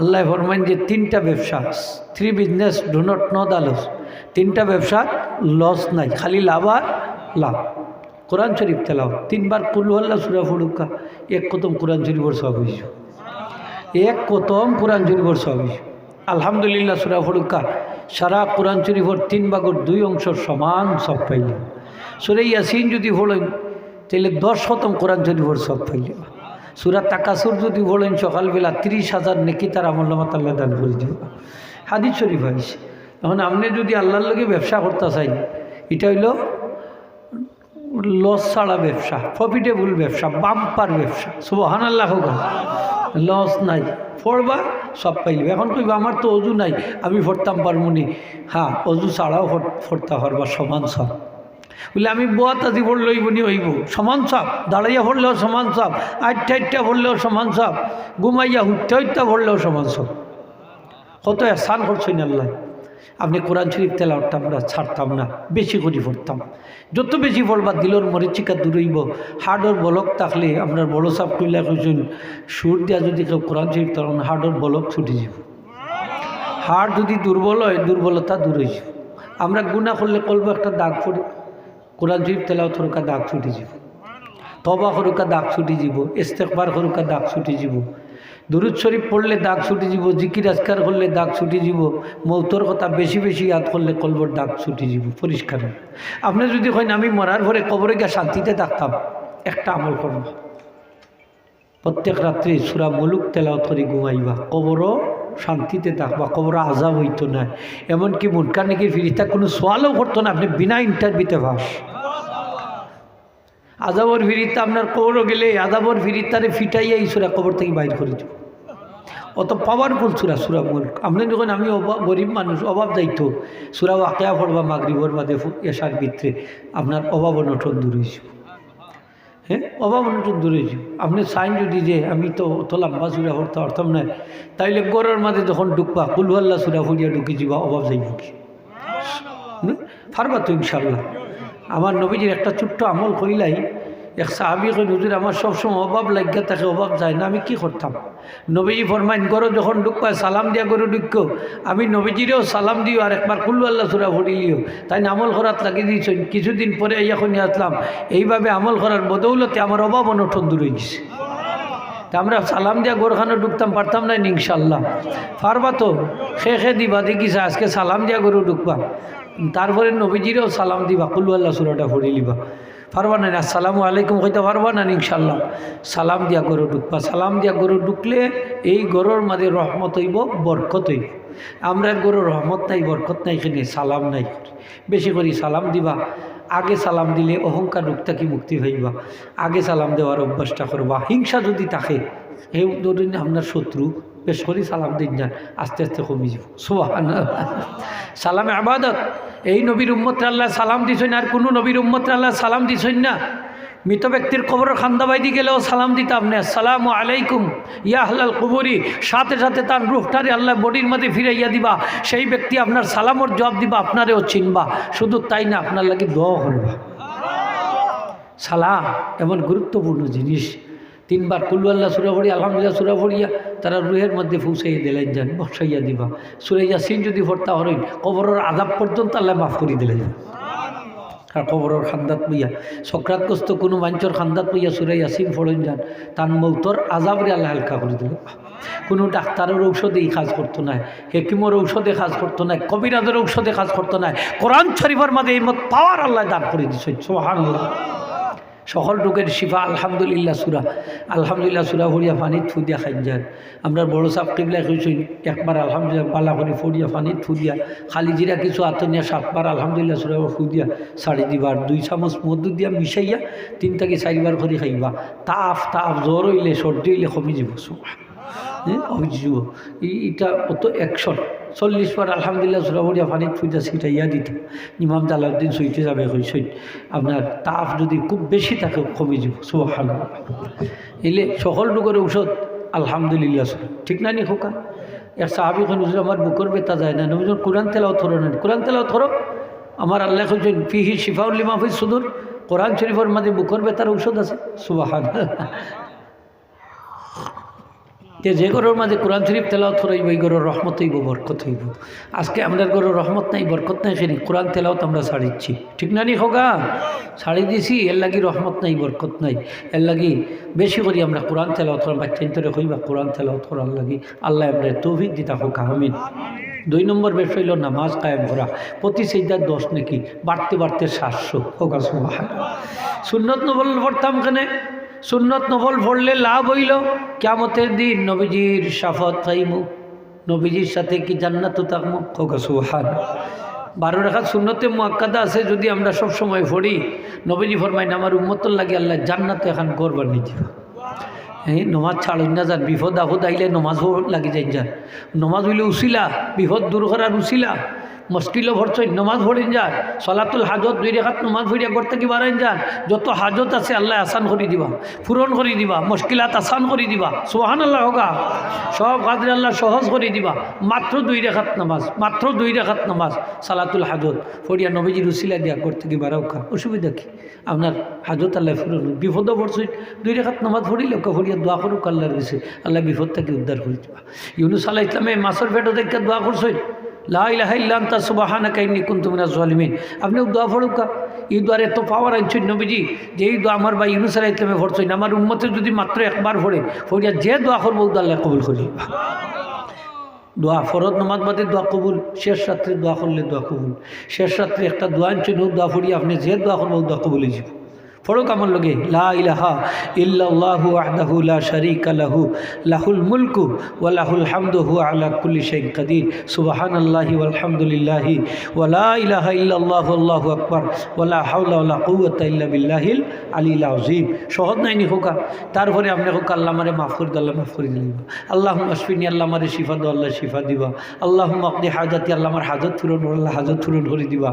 আল্লাহ ফরমাইন যে তিনটা ব্যবসা three business do not know দালস তিনটা ব্যবসা লস নাই। খালি লাভ আর লাভ। কোরআন শরীফ তেলাও তিনবার কুল্লু আল্লাহ সুরা ফুড়ুকা এক কতম কোরআন শরীফর সব হয়েছ। এক কতম কোরআন শরীফর সব হয়েছ। আলহামদুলিল্লাহ সুরা ফুড়ুকা সারা কোরআন শরীফর তিন ভাগর দুই অংশ সমান সব পাইল সুরে ইয়াসিন যদি ভোলেন তাহলে দশ শতম কোরআন শরীফর সব পাইল সুরা তাকাসুর যদি বলেন সকালবেলা তিরিশ হাজার নেকি তার আমল্লামা তাল্লাহ দান করে দিব হাদিস শরীফ হয়েছে এখন আপনি যদি আল্লাহর লগে ব্যবসা করতে চাই, এটা হইল লস ছাড়া ব্যবসা প্রফিটেবল ব্যবসা বাম্পার ব্যবসা। সুবহান আল্লাহ লস নাই। পড়বা সব পাইবে এখন কইবা, আমার তো অজু নাই, আমি ফরতাম পারমুনি হ্যাঁ অজু ছাড়াও ফরতা পারবা সমান সব। বলে, আমি বোয়াত আজি পড়লেই বনি হইব। সমান সব, দাঁড়াইয়া পড়লেও সমান সব, আটটা আটটা পড়লেও সমান সব, ঘুমাইয়া হুট্টা হুট্টা পড়লেও সমান সব। কত এসান করছেন আল্লাহ। আপনি কোরআন শরীফ তেলাওয়ারটা আমরা ছাড়তাম না, বেশি করে পড়তাম। যত বেশি পড়বা দিলর মরিচিকা দূরইব হার্ডর বলক থাকলে আমরা বড় সাপ কইলা কইছেন, সুর দিয়া যদি কেউ কোরআন শরীফ তখন হার্ডর বলক ছুটে যাব। হাড় যদি দুর্বল হয়, দুর্বলতা দূর হয়ে যাব আমরা গুণা করলে কলব একটা দাগ পড়ে কোরআন শরীফ তেলাও থরকা দাগ ছুটি যাব। তবা সরুকা দাগ ছুটি যাব ইস্তেকবার সরুকা দাগ ছুটি যাব। দুরুদ শরীফ পড়লে দাগ ছুটি যাব, জিকির আজকার করলে দাগ ছুটি যাব, মৌতর কথা বেশি বেশি ইয়াদ করলে কলবর দাগ ছুটি যাব, পরিষ্কার। আপনি যদি কইন, আমি মরার পরে কবরে গিয়ে শান্তিতে থাকতাম একটা আমল করব। প্রত্যেক রাত্রে সুরা মুলুক তেলাও করে ঘুমাইবা, কবরও শান্তিতে থাকবা কবর আজাব হইতো না। এমনকি মুনকার নাকি ফিরিস্তা কোনো সোয়ালও করতো না, আপনি বিনা ইন্টারভিউতে ভাস আজাবর ফিরিতে আপনার কবরও গেলে আজাবর ফিরিতারে ফিটাইয়া এই সুরা কবর থেকে বাইর করে দিব অত পাওয়ারফুল সুরা সুরা মূল আপনি যখন আমি গরিব মানুষ, অভাব যাইতো। সুরা আকেয়া পড়বা, মাগরিবর বাদে এসার ভিতরে আপনার অভাব অনটন দূর হয়েছিল হ্যাঁ? অভাব অনটন দূরে যাব আপনি সাইন যদি যে আমি তো অত লম্বা সুরা হরতে অর্থম নাই তাইলে গরের মাঝে যখন ডুকবা কুলহাল্লা সুরা ফুরিয়া ঢুকে যাবা অভাব যাইব কি? পারবা তো ইনশাল্লাহ আমার নবীজির একটা ছোট্ট আমল কইলাই এক সাহাবি কই হুজুর আমার সবসময় অভাব লাগিয়া থাকে, অভাব যায় না, আমি কি করতাম? নবীজি ফরমাইন করো যখন ঢুকপায় সালাম দিয়া করে ঢুকো, আমি নবীজিরেও সালাম দিও, আর একবার কুল্লু আল্লাহ সুরা ভরিলিও তাই আমল করাত লাগিয়ে দিয়েছেন কিছুদিন পরে এখন আসলাম। এইভাবে আমল করার বদৌলতে আমার অভাব অনঠন দূর হয়ে গেছে। তা আমরা সালাম দিয়া গোরখানে ঢুকতাম, পারতাম না ইনশাল্লাহ পারবা তো, খে খে দিবা দেখিস আজকে সালাম দিয়া গরু ঢুকবা। তারপরে নবীজিরেও সালাম দিবা, কুল্লু আল্লাহ সুরাটা ভরি লিবা। পারবা না আসসালামু আলাইকুম, কইতে পারবা না ইনশাল্লাহ সালাম দিয়া গরু ঢুকবা। সালাম দিয়া গরু ঢুকলে এই গরুর মাঝে রহমত হইব, বরকত হইব। আমরা গরুর রহমত নাই, বরকত নাই এখানে সালাম নাই। বেশি করি সালাম দিবা। আগে সালাম দিলে অহংকার রূপটা কি মুক্তি হইবা আগে সালাম দেওয়ার অভ্যাসটা করবা। হিংসা যদি থাকে এই ধরুন আপনার শত্রু। বেশ করি সালাম দিন যান, আস্তে আস্তে কমে যাব। সোহান সালামে আবাদত। এই নবীর উম্মত আল্লাহ সালাম দিছই না আর কোনো নবীর উম্মত আল্লাহ সালাম দিছেন না। মৃত ব্যক্তির কবর খান্দাবাইদি গেলেও সালাম দিতাম না সালাম আলাইকুম, ইয়া আহলাল কুবরি। সাথে সাথে তার রুহটারে আল্লাহ বডির মধ্যে ফিরাইয়া দিবা। সেই ব্যক্তি আপনার সালামর জবাব দিবা, আপনারেও চিনবা। শুধু তাই না, আপনার লাগে দোয়া করবা। সালাম এমন গুরুত্বপূর্ণ জিনিস। তিনবার কুল্লু আল্লাহ সুরা ভরিয়া আলহামদুলিল্লাহ সুরা ভরিয়া তারা রুহের মধ্যে ফুসাইয়া দিলেন যান বসাইয়া দিবা। সুরাইয়া সিন যদি ভর্তা হরেন, কবরের আদাব পর্যন্ত আল্লাহ মাফ করে দিলেন আর কবরের খান্দাত লইয়া সক্রাতগ্রস্ত কোনো মাঞ্চর খান্দাত লইয়া সুরাই ইয়াসিন ফড়ন যান তার মৌতর আজাবরে আল্লাহ হালকা করে দিল কোনো ডাক্তারের ঔষধেই কাজ করতো না, হেকিমর ঔষধে কাজ করতো না, কবিরাজের ঔষধে কাজ করতো না। কোরআন শরীফের মাঝে এই মত পাওয়ার আল্লাহ দান করে দিচ্ছে সোহান আল্লাহ সকল রোগের শিফা, আলহামদুলিল্লাহ সুরা আলহামদুলিল্লাহ সুরা ভরিয়া পানিত থু দিয়া খাই যান আমরা বড় সাপ কিবলা কইছি, একবার আলহামদুলিল্লাহ পালা করে ফরিয়া পানিত থু দিয়া, খালি জিরা কিছু আতনিয়া সাতবার আলহামদুলিল্লাহ সুরা ফু দিয়া সাড়ে দিবার, দুই চামচ মধু দিয়া মিশাইয়া তিন থেকে চারিবার করে খাইবা। তাপ তাপ জ্বর হইলে, সর্দি হইলে কমি যাব হ্যাঁ অভিযোগ এটা অত একশন চল্লিশ বার আলহামদুলিল্লাহ সুরাবরিয়া পানিত ফুজা ছিটাইয়া দিত ইমাম জালাউদ্দিন সইতে যাবে হইসই আপনার তাপ যদি খুব বেশি থাকে, কমে যাব। সোহান এলে সকল রোগের ঔষধ আলহামদুলিল্লাহ ঠিক না নি খোকা? এক সাহাবি খান আমার বুকর বেতা যায় না। নবীজন কোরআন তেলাও থরো নেন কোরআন তেলাও থরো আমার আল্লাহ খুঁজছেন ফিহি শিফাউল্লি মাহফিজ সুদূর। কোরআন শরীফের মাঝে বুকর বেতার ঔষধ আছে। সুবাহান যে যে ঘরের মাঝে কোরআন শরীফ তেলাওত হইব ওই ঘরের রহমত হইব, বরকত হইব। আজকে আমাদের ঘরের রহমত নাই, বরকত নাই সেনি কোরআন তেলাওত আমরা ছাড়িচ্ছি। ঠিক না নি হোগা ছাড়ি দিছি, এর লাগি রহমত নাই, বরকত নাই। এর লাগি বেশি করি আমরা কোরআন তেলাওত করার ইন্তরে হইবা কোরআন তেলাওত করার লাগি। আল্লাহ আমরা তৌফিক দিতা হোক, আমিন। দুই নম্বর বিষয় হইল নামাজ কায়েম করা। প্রতি সেইদার দশ নাকি বাড়তে বাড়তে সাতশো। হোক সুন্নত নবল পড়তাম কেনে? সুন্নত নফল পড়লে লাভ হইল। কেমতের দিন নবীজির সাফত খাইমু নবীজির সাথে কি জান্নাত সুহান বারো রেখা শূন্যতে মোয়াক্কাদা আছে যদি আমরা সব সময় পড়ি নবীজি ফরমাইন আমার উম্মতর লাগে আল্লাহ জান্নাত এখন করবার নি দিবা। এই নমাজ ছাড়ুন না যান বিপদ আপদ আইলে নমাজও লাগি যাই যান। নমাজ হইলে উচিলা বিপদ দূর করার উচিলা মুশকিলও ভরছই নমাজ ভরিন যান সলাতুল হাজত দুই রেখাত নমাজ ভরিয়া করতে কি বাড়াইন যান যত হাজত আছে আল্লাহ আসান করে দিবা, পূরণ করে দিবা, মুশকিলাত আসান করে দিবা সোহান আল্লাহ হোগা। সব কাজে আল্লাহ সহজ করে দিবা। মাত্র দুই রেখাত নামাজ, মাত্র দুই রেখাত নামাজ, সালাতুল হাজত। ফরিয়া নবীজির উসিলা দিয়া করতে কি বাড়াও খা। অসুবিধা কি? আপনার হাজত আল্লাহ ফুরন বিপদও পড়ছই দুই রেখাত নামাজ পড়িলে ওকে ফরিয়া দোয়া করুক, আল্লাহর কাছে আল্লাহ বিপদ থেকে উদ্ধার করে দিবা। ইউনুস আল্লাহ ইসলামে মাসর পেটো দেখে দোয়া করছই জলিমিন আপনি দোয়া ফড়ুকা এই দোয়ার এত পাওয়ার আনছেন নবীজি, যে এই দোয়া আমার বা ইউনুস আলাহ ইসলামে আমার উম্মতে যদি মাত্র একবার ভরে ফরিয়া যে দোয়া করব আল্লাহ কবুল করি। দোয়া ফরদ নমাজ বাদে দোয়া কবুল, শেষ রাত্রে দোয়া করলে দোয়া কবুল। শেষ রাত্রে একটা দোয়া আনছেন দোয়া ফরিয়া আপনি যে দোয়া করব দোয়া কবুলে যাব। ফরক আমার লগে, লা ইলাহা ইল্লাল্লাহু ওয়াহদাহু লা লাহু, লাহুল মুলকু আলা ইল্লা নাই নি তারপরে আপনি হোক, আল্লাহ আমারে মাফ মাফ করে দিলাম আল্লাহ আশফিনি, আল্লাহ শিফা দাও, আল্লাহ শিফা দিবা। আল্লাহ আপনি হাজাতি, আল্লাহ হাজত পূরণ, আল্লাহ হাজত পূরণ করে দিবা।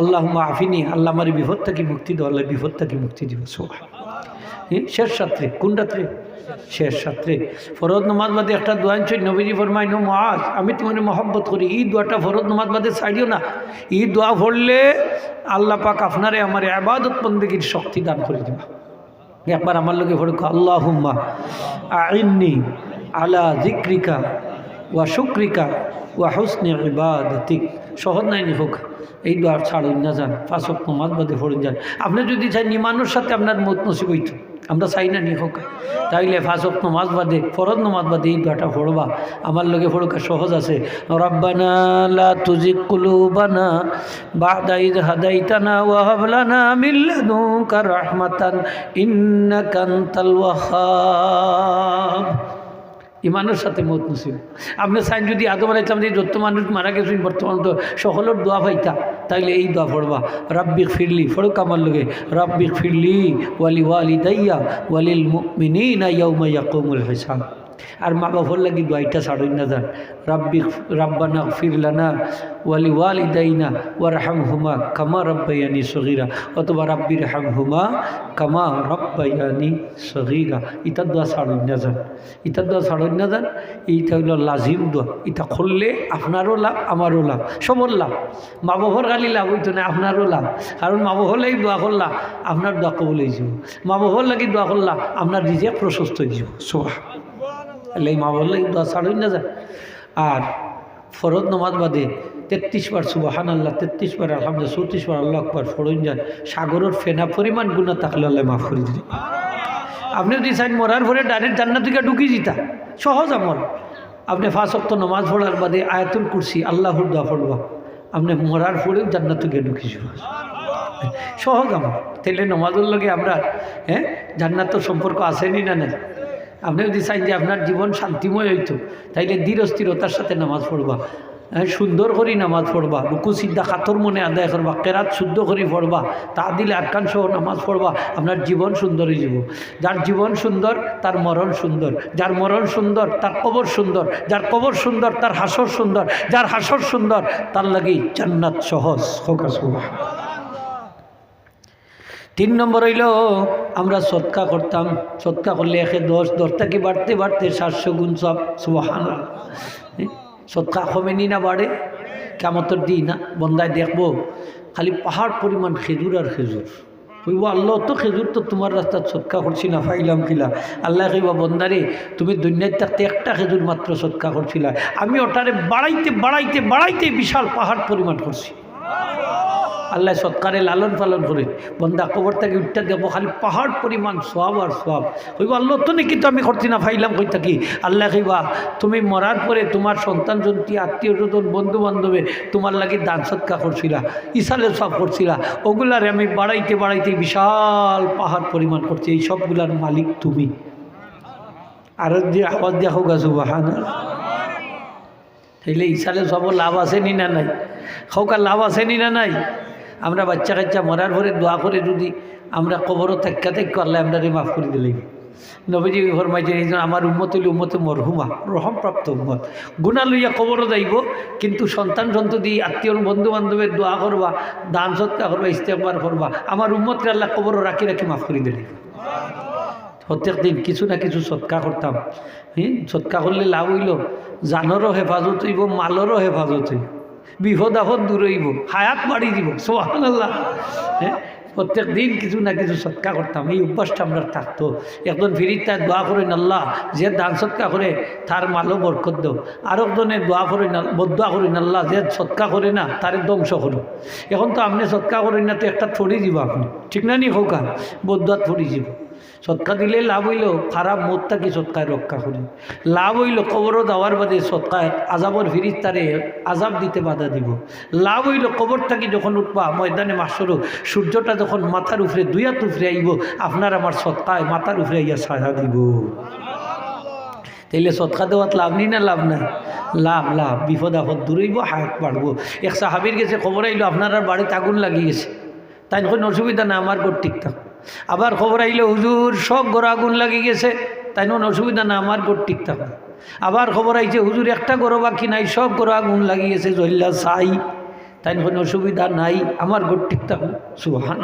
আল্লাহ আফিনি, আল্লাহ আমার বিপদ থেকে মুক্তি দাও, আল্লাহ বিপদ থেকে মুক্তি দিব সোহা শেষ রাত্রে। কোন রাত্রে? শেষ রাত্রে। ফরদ নমাজ বাদে একটা দোয়ান চই নবীজি ফরমাই নো মাজ আমি তোমার মহব্বত করি। এই দোয়াটা ফরদ নমাজ বাদে ছাড়িও না। এই দোয়া পড়লে আল্লাহ পাক আপনারে আমার আবাদত বন্দীগীর শক্তি দান করে দিবা। একবার আমার লোকে ফড়ক আল্লাহ হুম্মা আইন্নি আলা জিক্রিকা ওয়া শুক্রিকা ওয়া হুসনে ইবাদতিক। সহজ নাই নি হোক, এই দোয়ার ছাড়ুন না যান ফাঁসক নমাজ বাদে ফড়ুন যান। আপনি যদি চাই নিমানোর সাথে আপনার মত নসিব হইতো, আমরা চাই না নি হোক। তাইলে ফাঁসক নমাজ বাদে ফরদ নমাজ বাদে এই দোয়াটা ফড়বা আমার লগে ফড়কা সহজ আছে, রব্বানা লা তুজিক কুলুবানা বাদা ইদ হাদাইতানা ওয়া হাব লানা মিন লাদুনকা রাহমাতান, ইন্নাকা আনতাল ওয়াহ্হাব ইমানের সাথে মত নসিব। আপনার সাইন যদি আদম আলাইসলাম যে যত মানুষ মারা গেছে বর্তমান তো সকলের দোয়া পাইতা, তাইলে এই দোয়া পড়বা। রাব্বিক ফিরলি ফড়ুক আমার লোকে। রাব্বিক ফিরলি ওয়ালি ওয়ালি দাইয়া ওয়ালিল মুমিনিনা ইয়াউমা ইয়াকুমুল হিসাব। আর মা বাবার লাগি দোয়াইটা ছাড়ুন না যান রাব্বি রাব্বানা ফিরলানা ওয়ালি ওয়ালি দাইনা ওয়ার হাম হুমা কামা রব্বাইয়ানি সগিরা। অথবা রাব্বির হাম হুমা কামা রব্বাইয়ানি সগিরা। ইটার দোয়া ছাড়ুন না যান ইটার দোয়া ছাড়ুন না যান এইটা হইল লাজিম দোয়া। এটা খুললে আপনারও লাভ, আমারও লাভ। সবর লাভ। মা বাবার খালি লাভ হইতো না, আপনারও লাভ। কারণ মা বাবার লাগি দোয়া করলা, আপনার দোয়া কবল হয়ে যাব। মা বাবার লাগি দোয়া করলা, আপনার রিজেক প্রশস্ত হয়ে যাব। সোহা এই মা বললে দোয়া ছাড়ুই না যায়। আর ফরদ নমাজ বাদে তেত্রিশ বার সুবাহান আল্লাহ তেত্রিশ বার আলহামদুলিল্লাহ, চৌত্রিশ বার আল্লাহ আকবার ফরইন যান সাগরের ফেনা পরিমাণ গুণা থাকলে আল্লাহ মাফ করে দিলে আপনি যদি চাইন মরার পরে ডাইরেক্ট জান্নাত থেকে ঢুকি দিতা সহজ আমল। আপনি ফাঁস অক্ত নমাজ পড়ার বাদে আয়াতুল কুরসি, আল্লাহর দোয়া পড়বা। আপনি মরার পরেও জান্নাত থেকে ঢুকি যাবা সহজ আমল। তাইলে নমাজের লগে আমরা হ্যাঁ জান্নাতর সম্পর্ক আসেনি না নাই? আপনি যদি চাইন যে আপনার জীবন শান্তিময় হইতো তাইলে ধীর স্থিরতার সাথে নামাজ পড়বা। হ্যাঁ, সুন্দর করি নামাজ পড়বা রুকু সিদ্ধা খাতর মনে আদায় করবা কেরাত শুদ্ধ করি পড়বা তা দিলে সহ নামাজ পড়বা আপনার জীবন সুন্দর হয়ে যাব যার জীবন সুন্দর তার মরণ সুন্দর। যার মরণ সুন্দর তার কবর সুন্দর। যার কবর সুন্দর তার হাসর সুন্দর। যার হাসর সুন্দর তার লাগি জান্নাত সহজ হোক তিন নম্বর হইল, আমরা সৎকা করতাম। সৎকা করলে একে দশ, দশটা কি বাড়তে বাড়তে সাতশো গুণ সব সুবাহান সৎকা কমেনি না বাড়ে? কেমতর দিই না বন্দায় দেখব। খালি পাহাড় পরিমাণ খেজুর আর খেজুর। কইব, আল্লাহ তো খেজুর তো তোমার রাস্তা সৎকা করছি না ফাইলাম কিলা? আল্লাহ কইবা বন্দারে তুমি দুনিয়ার থাকতে একটা খেজুর মাত্র সৎকা করছিলা। আমি ওটারে বাড়াইতে বাড়াইতে বাড়াইতে বিশাল পাহাড় পরিমাণ করছি। আল্লাহ সৎকারে লালন পালন করে। বন্দা কবর থেকে উঠতে দেবো, খালি পাহাড় পরিমাণ সব আর সব কইব, আল্লাহ তো নাকি তো আমি করছি না? ফাইলাম কই থাকি? আল্লাহ কইবা, তুমি মরার পরে তোমার সন্তান, জন্তি, আত্মীয় স্বজন বন্ধু বান্ধবে তোমার লাগে দান সৎকা করছিলা ইসালে সব করছিলা। ওগুলারে আমি বাড়াইতে বাড়াইতে বিশাল পাহাড় পরিমাণ করছি। এই সবগুলার মালিক তুমি। আর যে আওয়াজ দেখো গাছু বাহানা তাইলে ইসালে সব লাভ আছে নি না নাই? খাওকা লাভ আছে নি না নাই? আমরা বাচ্চা কাচ্চা মরার পরে দোয়া করে যদি আমরা কবরও তেক্কা তেক করলে আমরা রে মাফ করে দিলে নবীজি ফরমাইছেন, এই আমার উম্মত হইলে উম্মতে মরহুমা, রহমপ্রাপ্ত উম্মত। গুণা লইয়া কবরও যাইব, কিন্তু সন্তান সন্ততি, আত্মীয় বন্ধু বান্ধবের দোয়া করবা, দান সৎকা করবা ইস্তেকবার করবা। আমার উম্মতকে আল্লাহ কবরও রাখি রাখি মাফ করে দিলে প্রত্যেক দিন কিছু না কিছু সৎকা করতাম। হ্যাঁ সৎকা করলে লাভ হইল, জানরও হেফাজত হইব, মালরও হেফাজত হইব। বিপদ আপদ দূর হইব হায়াত বাড়ি দিব সোহান আল্লাহ হ্যাঁ? প্রত্যেক দিন কিছু না কিছু সৎকা করতাম, এই অভ্যাসটা আমরা থাকতো। একজন ফিরিত তার দোয়া করেন, আল্লাহ, যে দান সৎকা করে, তার মালও বরকত দেও। আর একজনে দোয়া করেন বদোয়া করেন, আল্লাহ, যে সৎকা করে না, তার ধ্বংস করো। এখন তো আপনি সৎকা করেন না, তো একটা থড়ি দিব আপনি। ঠিক না নি হোকা বদুয়া থড়ি দিব। সৎকা দিলে লাভ হইল, খারাপ মোদটা কি সৎকায় রক্ষা করি। লাভ হইল, কবরও দেওয়ার বাদে সৎকায় আজাবর ফিরিত তারে আজাব দিতে বাধা দিব। লাভ হইল, কবর থাকি যখন উঠবা, ময়দানে মাসরও সূর্যটা যখন মাথার উপরে দুইয়াত উপরে আইব, আপনার আমার সৎকায় মাথার উপরে আইয়া সাজা দিব। তাইলে সৎকা দেওয়াত লাভ নেই না লাভ নাই? লাভ লাভ, বিপদ আপদ দূরইব হায়াত বাড়বো। এক সাহাবির গেছে খবর আইলো, আপনার আর বাড়িতে আগুন লাগিয়ে গেছে তাই কোনো অসুবিধা না আমার ঘর ঠিকঠাক আবার খবর আইলো, হুজুর, সব ঘর আগুন লাগিয়ে গেছে। তাই কোনো অসুবিধা না, আমার ঘর ঠিকঠাক আবার খবর আইছে, হুজুর, একটা গরো বাকি নাই, সব গরো আগুন লাগিয়েছে জল্লা সাই। তাই কোনো অসুবিধা নাই, আমার ঘর ঠিকঠাক সুহান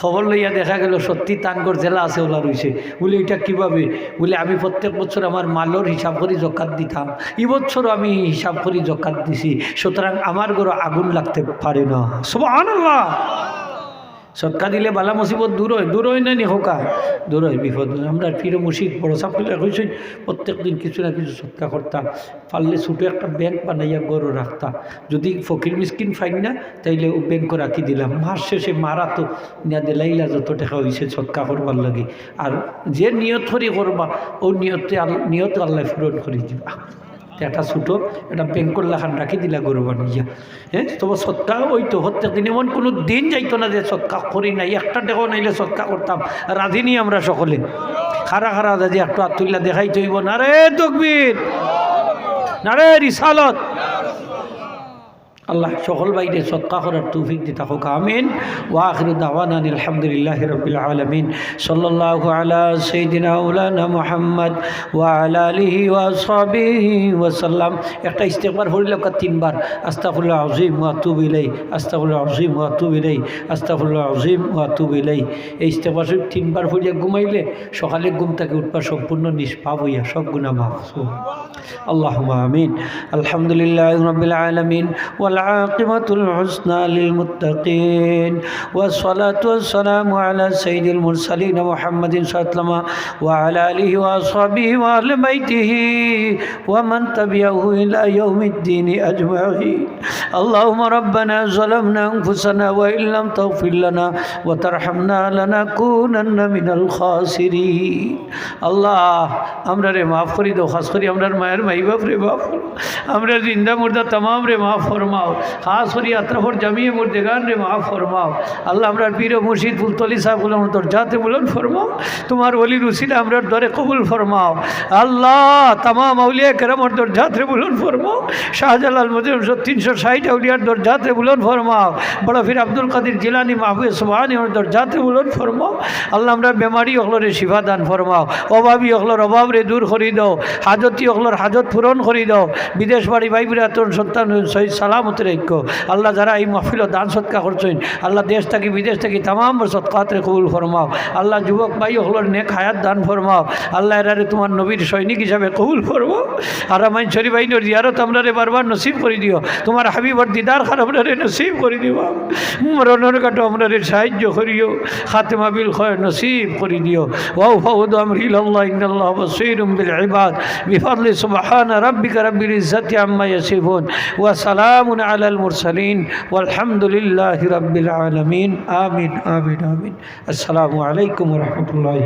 খবর লইয়া দেখা গেল, সত্যি তানগর জেলা আছে, ওলা রয়েছে বলে, এটা কীভাবে? বলে, আমি প্রত্যেক বছর আমার মালর হিসাব করে জকাত দিতাম। এই বছরও আমি হিসাব করে জকাত দিছি। সুতরাং আমার ঘরে আগুন লাগতে পারে না। সুহান সৎকা দিলে বালা মুসিবত দূর হয়। দূর হয় না নি হোকা দূর হয়, বিপদ আমরা ফির মুসিদ বড় করে হয়েছে প্রত্যেক দিন কিছু না কিছু সৎকা করতাম পারলে ছোটো একটা ব্যাংক বানাইয়া গরু রাখতাম যদি ফকির মিসকিন ফাইন না, তাইলে ও ব্যাংক রাখি দিলাম। মাস শেষে মারা তো নিয়া দিলাইলা যত টাকা হয়েছে সৎকা করবার লাগে। আর যে নিয়ত করি করবা ও নিয়তে নিয়ত আল্লাহ পূরণ করে দিবা। একটা ছোটো এটা বেঙ্কর লাখান রাখি দিলা গরু বানিয়া। হ্যাঁ তবে সৎকা ওই তো প্রত্যেক দিন এমন কোনো দিন যাইতো না যে সৎকা করি নাই, একটা টেকাও নাইলে সৎকা করতাম রাঁধিনি আমরা সকলে। খারা খারা দাদি একটু আত্মা দেখাই তৈব না রে তকবির না রে রিসালত। আল্লাহ সকল বাইরে সৎকা করার তুফিক দিতে থাকুক আমিন। ওয়াখির দাওয়ান আলহামদুলিল্লাহ রবিলমিন আলমিন। সাল্লাহ ওয়াসাল্লাম একটা ইস্তেকবার হরিল তিনবার আস্তাফুল্লাহ আজিম ওয়াতুব ইলাই আস্তাফুল্লাহ আজিম ওয়াতুব ইলাই আস্তাফুল্লাহ আজিম ওয়াতুব এই ইস্তেকবার তিনবার হরিয়া ঘুমাইলে সকালে ঘুম তাকে উঠবার সম্পূর্ণ নিষ্পাপ হইয়া সব গুণা মাহ আল্লাহ আমিন। আলহামদুলিল্লাহ রবিলমিন আলমিন। ওয়াল والعاقبة الحسنى للمتقين والصلاة والسلام على سيد المرسلين محمد صلى الله عليه وسلم وعلى آله وأصحابه وأهل بيته ومن تبعه إلى يوم الدين أجمعين اللهم ربنا ظلمنا أنفسنا وإن لم تغفر لنا وترحمنا لنكونن من الخاسرين الله আমরা রে মাফ করি দো খাস করি আমরা মায়ের মাই বাপ রে বাপ আমরা জিন্দা মুর্দা তমাম রে মাফ ফরমাও খাস করি আত্রাফর জামিয়ে মুর্দেগান রে মাফ ফরমাও। আল্লাহ আমরা পীর মুর্শিদ ফুলতলি সাহেব বলে তোর যাতে বলুন ফরমাও। তোমার ওলি রুসিলে আমরা দরে কবুল ফরমাও। আল্লাহ তামাম আউলিয়া কেরামর যাত্রে বলুন ফরমাও। শাহজালাল মজিম তিনশো ষাট আউলিয়ার দর যাত্রে বলুন ফরমাও। বড় ফির আব্দুল কাদির জিলানি মাহবুব সুবাহানি ওর দর যাত্রে বলুন ফরমাও। আল্লাহ আমরা বেমারি অকলরে শিফা দান ফরমাও। অভাবী অকলর অভাব রে দূর করি দাও। হাজতি অকলর হাজত পূরণ করি দাও। বিদেশ বাড়ি ভাই বিরা তোর সন্তান সহিত সালামত সৎকাতের ঐক্য আল্লাহ যারা এই মহফিল দান সৎকা করছেন, আল্লাহ দেশ থাকি বিদেশ থাকি তাম সৎকাতের কবুল ফরমাও। আল্লাহ যুবক ভাই হলোর নেক হায়াত দান ফরমাও। আল্লাহ এরারে তোমার নবীর সৈনিক হিসাবে কবুল ফরমো আর আমায় শরীফ আইনের জিয়ারত আমরা রে বারবার নসিব করে দিও। তোমার হাবিবর দিদার খান আমরা রে নসিব করে দিও। মরণের কাটো আমরা রে সাহায্য করিও। খাতেমা বিল খয় নসিব করে দিও। ওয়াউ ফাউদ আমরিল আল্লাহ ইন্নাল্লাহ বসিরুম বিল ইবাদ। বিফাদলি সুবহান রাব্বিকা রাব্বিল ইজ্জাতি আম্মা ইয়াসিফুন। ওয়া সালামুন على المرسلين والحمد لله رب العالمين آمين آمين آمين السلام عليكم ورحمة الله